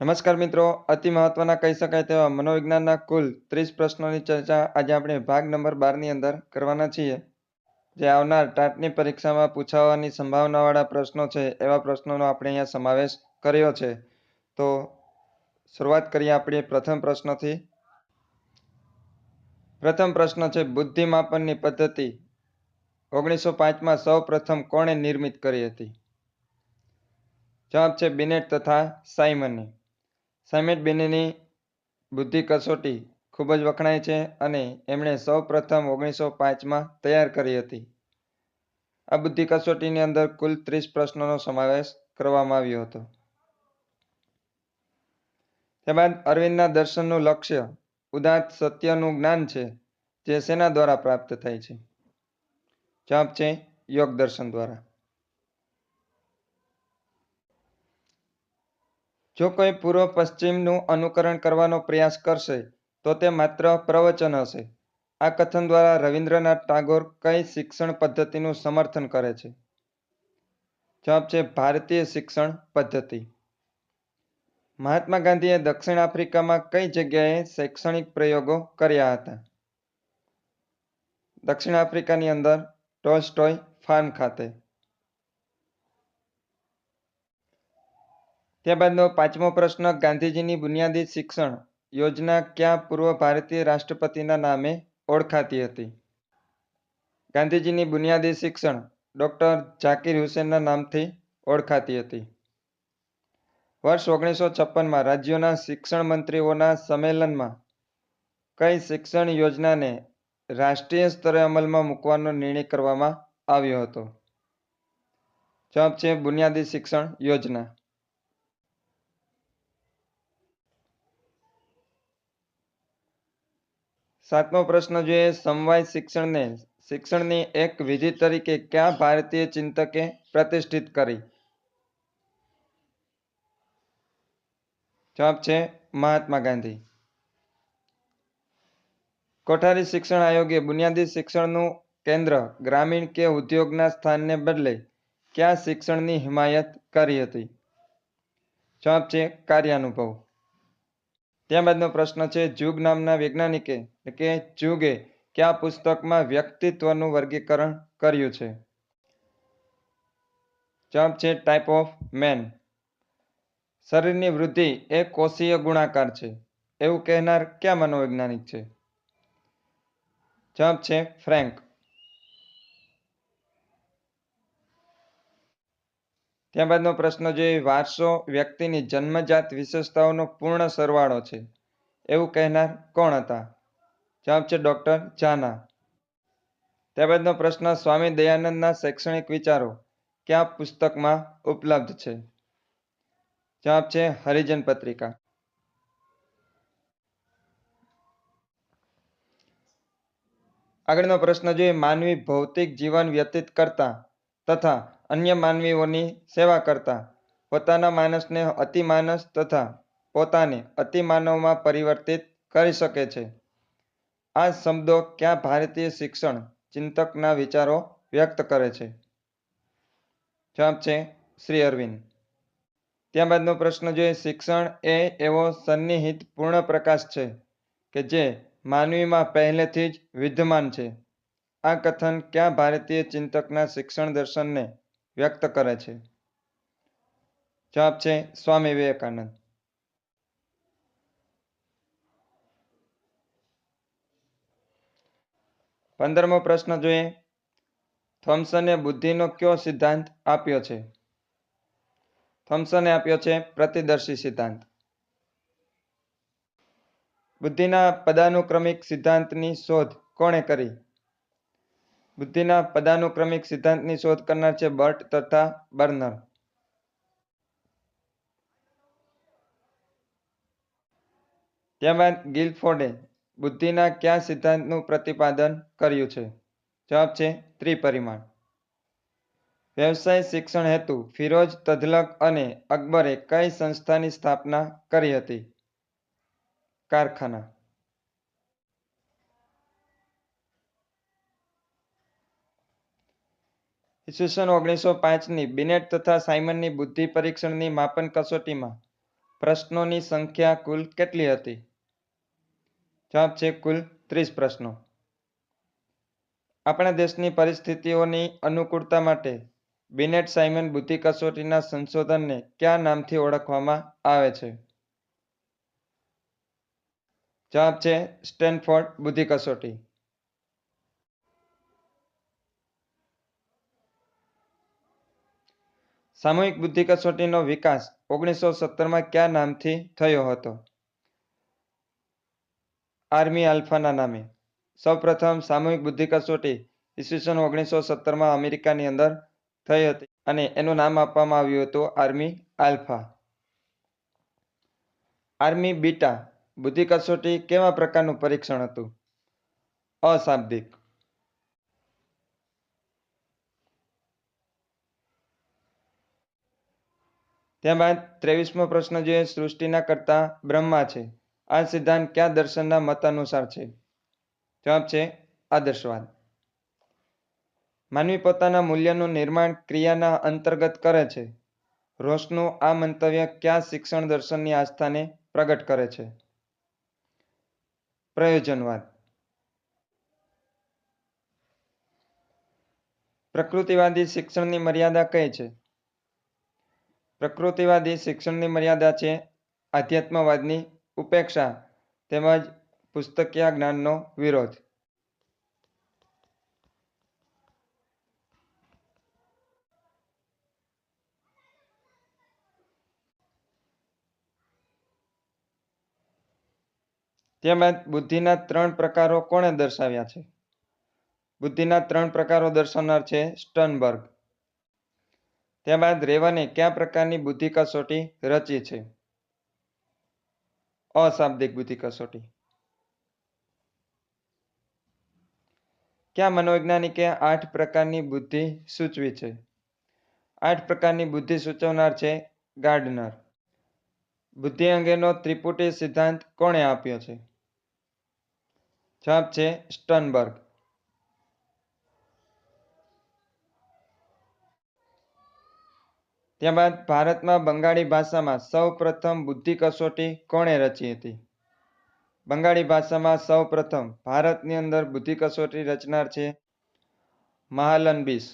નમસ્કાર મિત્રો, અતિ મહત્વના કહી શકાય તેવા મનોવિજ્ઞાનના કુલ ત્રીસ પ્રશ્નોની ચર્ચા આજે આપણે ભાગ નંબર બારની અંદર કરવાના છીએ. જે આવનાર ટાટની પરીક્ષામાં પૂછાવાની સંભાવનાવાળા પ્રશ્નો છે, એવા પ્રશ્નોનો આપણે અહીંયા સમાવેશ કર્યો છે. તો શરૂઆત કરીએ આપણે પ્રથમ પ્રશ્નથી. પ્રથમ પ્રશ્ન છે, બુદ્ધિમાપનની પદ્ધતિ ઓગણીસો પાંચમાં સૌ પ્રથમ કોણે નિર્મિત કરી હતી? જવાબ છે, બિનેટ તથા સાયમનની બિનેની બુદ્ધિ કસોટી ખૂબ જ વખણાય છે અને એમણે સૌ પ્રથમ ઓગણીસો પાંચમાં તૈયાર કરી હતી. આ બુદ્ધિ કસોટીની અંદર કુલ ત્રીસ પ્રશ્નોનો સમાવેશ કરવામાં આવ્યો હતો. ત્યારબાદ અરવિંદના દર્શનનું લક્ષ્ય ઉદાત્ત સત્યનું જ્ઞાન છે, જે સેના દ્વારા પ્રાપ્ત થાય છે. જવાબ છે યોગ દર્શન દ્વારા. જો કોઈ પૂર્વ પશ્ચિમનું અનુકરણ કરવાનો પ્રયાસ કરશે, તો તે માત્ર પ્રવચન હશે. આ કથન દ્વારા રવિન્દ્રનાથ ટાગોર કઈ શિક્ષણ પદ્ધતિનું સમર્થન કરે છે? જવાબ છે, ભારતીય શિક્ષણ પદ્ધતિ. મહાત્મા ગાંધીએ દક્ષિણ આફ્રિકામાં કઈ જગ્યાએ શૈક્ષણિક પ્રયોગો કર્યા હતા? દક્ષિણ આફ્રિકાની અંદર ટોલ્સ્ટોય ફાર્મ ખાતે. ત્યારબાદનો પાંચમો પ્રશ્ન, ગાંધીજીની બુનિયાદી શિક્ષણ યોજના ક્યાં પૂર્વ ભારતીય રાષ્ટ્રપતિના નામે ઓળખાતી હતી? ગાંધીજીની બુનિયાદી શિક્ષણ ડોક્ટર ઝાકીર હુસેનના નામથી ઓળખાતી હતી. વર્ષ ઓગણીસો છપ્પનમાં રાજ્યોના શિક્ષણ મંત્રીઓના સંમેલનમાં કઈ શિક્ષણ યોજનાને રાષ્ટ્રીય સ્તરે અમલમાં મૂકવાનો નિર્ણય કરવામાં આવ્યો હતો? જવાબ છે, બુનિયાદી શિક્ષણ યોજના. સાતમો પ્રશ્ન જોઈએ, સમવાય શિક્ષણને, શિક્ષણની એક વિધિ તરીકે કયા ભારતીય ચિંતકે પ્રતિષ્ઠિત કરી? જવાબ છે, મહાત્મા ગાંધી. કોઠારી શિક્ષણ આયોગે બુનિયાદી શિક્ષણનું કેન્દ્ર ગ્રામીણ કે ઉદ્યોગના સ્થાનને બદલે કયા શિક્ષણની હિમાયત કરી હતી? જવાબ છે, કાર્યાનુભવ. ત્યારબાદનો પ્રશ્ન છે, જુગ નામના વૈજ્ઞાનિકે કે જુગે કયા પુસ્તકમાં વ્યક્તિત્વનું વર્ગીકરણ કર્યું છે? જવાબ છે ટાઈપ ઓફ મેન શરીરની વૃદ્ધિ એ કોષીય ગુણાકાર છે. એવું કહેનાર કયા મનોવૈજ્ઞાનિક છે? જવાબ છે ફ્રેન્ક ત્યારબાદનો પ્રશ્ન જોઈએ વારસો વ્યક્તિની જન્મજાત વિશેષતાઓનો પૂર્ણ સરવાળો છે, એવું કહેનાર કોણ હતા? જવાબ છે ડૉક્ટર જાના. ત્યારબાદનો પ્રશ્ન, સ્વામી દયાનંદના શૈક્ષણિક વિચારો કયા પુસ્તકમાં ઉપલબ્ધ છે? જવાબ છે હરિજન પત્રિકા. આગળનો પ્રશ્ન જોઈએ માનવી ભૌતિક જીવન વ્યતીત કરતા તથા અન્ય માનવીઓની સેવા કરતા, પોતાના માનસને અતિમાનસ તથા પોતાને અતિમાનવમાં પરિવર્તિત કરી શકે છે. આ શબ્દો ક્યાં ભારતીય શિક્ષણ ચિંતકના વિચારો વ્યક્ત કરે છે? જવાબ છે, શ્રી અરવિંદ. ત્યારબાદનો પ્રશ્ન જોઈએ, શિક્ષણ એ એવો સન્નિહિત પૂર્ણ પ્રકાશ છે કે જે માનવીમાં પહેલેથી જ વિદ્યમાન છે. આ કથન ક્યાં ભારતીય ચિંતકના શિક્ષણ દર્શનને વ્યક્ત કરે છે? જવાબ છે સ્વામી વિવેકાનંદ. પંદરમો પ્રશ્ન જોઈએ. થોમ્સને બુદ્ધિનો કયો સિદ્ધાંત આપ્યો છે? થોમ્સને આપ્યો છે પ્રતિદર્શી સિદ્ધાંત. બુદ્ધિના પદાનુક્રમિક સિદ્ધાંતની શોધ કોણે કરી? બુદ્ધિના પદાનુક્રમિક સિદ્ધાંતની શોધ કરનાર છે બર્ટ તથા બર્નર. ત્યારબાદ ગિલફોર્ડે બુદ્ધિના કયા સિદ્ધાંતનું પ્રતિપાદન કર્યું છે? જવાબ છે ત્રિપરિમાણ. વ્યવસાય શિક્ષણ હેતુ, ફિરોજ તદલક અને અકબરે કઈ સંસ્થાની સ્થાપના કરી હતી? કારખાના. ઈસવીસન ઓગણીસો પાંચની બિનેટ તથા સાયમનની બુદ્ધિ પરીક્ષણની માપન કસોટીમાં પ્રશ્નોની સંખ્યા કુલ કેટલી હતી? જવાબ છે કુલ ત્રીસ પ્રશ્નો. આપણા દેશની પરિસ્થિતિઓની અનુકૂળતા માટે બિનેટ સાયમન બુદ્ધિ કસોટીના સંશોધનને કયા નામથી ઓળખવામાં આવે છે? જવાબ છે સ્ટેનફોર્ડ બુદ્ધિ કસોટી. સામૂહિક બુદ્ધિ કસોટીનો વિકાસ ઓગણીસો સત્તરમાં કયા નામથી થયો હતો? આર્મી આલ્ફાના નામે. સૌપ્રથમ સામૂહિક બુદ્ધિ કસોટી ઈસવીસન ઓગણીસો સત્તરમાં અમેરિકાની અંદર થઈ હતી અને એનું નામ આપવામાં આવ્યું હતું આર્મી આલ્ફા. આર્મી બીટા બુદ્ધિ કસોટી કેવા પ્રકારનું પરીક્ષણ હતું? અશાબ્દિક. ત્યારબાદ ત્રેવીસમો પ્રશ્ન જે સૃષ્ટિના કરતા બ્રહ્મા છે. આ સિદ્ધાંત કયા દર્શનના મત અનુસાર છે? જવાબ છે આદર્શવાદ. માનવી પોતાના મૂલ્યનું નિર્માણ ક્રિયાના અંતર્ગત કરે છે. રોશનું આ મંતવ્ય કયા શિક્ષણ દર્શનની આસ્થાને પ્રગટ કરે છે? પ્રયોજનવાદ. પ્રકૃતિવાદી શિક્ષણની મર્યાદા કઈ છે? પ્રકૃતિવાદી શિક્ષણની મર્યાદા છે. આધ્યાત્મવાદની ઉપેક્ષા તેમજ પુસ્તકીય જ્ઞાનનો વિરોધ. તેમજ બુદ્ધિના ત્રણ પ્રકારો કોણે દર્શાવ્યા છે? બુદ્ધિના ત્રણ પ્રકારો દર્શાવનાર છે સ્ટનબર્ગ. ત્યારબાદ રેવને કયા પ્રકારની બુદ્ધિ કસોટી રચી છે? અશાબ્દિક બુદ્ધિ કસોટી. કયા મનોવૈજ્ઞાનિકે આઠ પ્રકારની બુદ્ધિ સૂચવી છે? આઠ પ્રકારની બુદ્ધિ સૂચવનાર છે ગાર્ડનર. બુદ્ધિ અંગેનો ત્રિપુટી સિદ્ધાંત કોણે આપ્યો છે? જવાબ છે સ્ટનબર્ગ. ત્યારબાદ ભારતમાં બંગાળી ભાષામાં સૌ પ્રથમ બુદ્ધિ કસોટી કોણે રચી હતી? બંગાળી ભાષામાં સૌ પ્રથમ ભારતની અંદર બુદ્ધિ કસોટી રચનાર છે મહાલનબિસ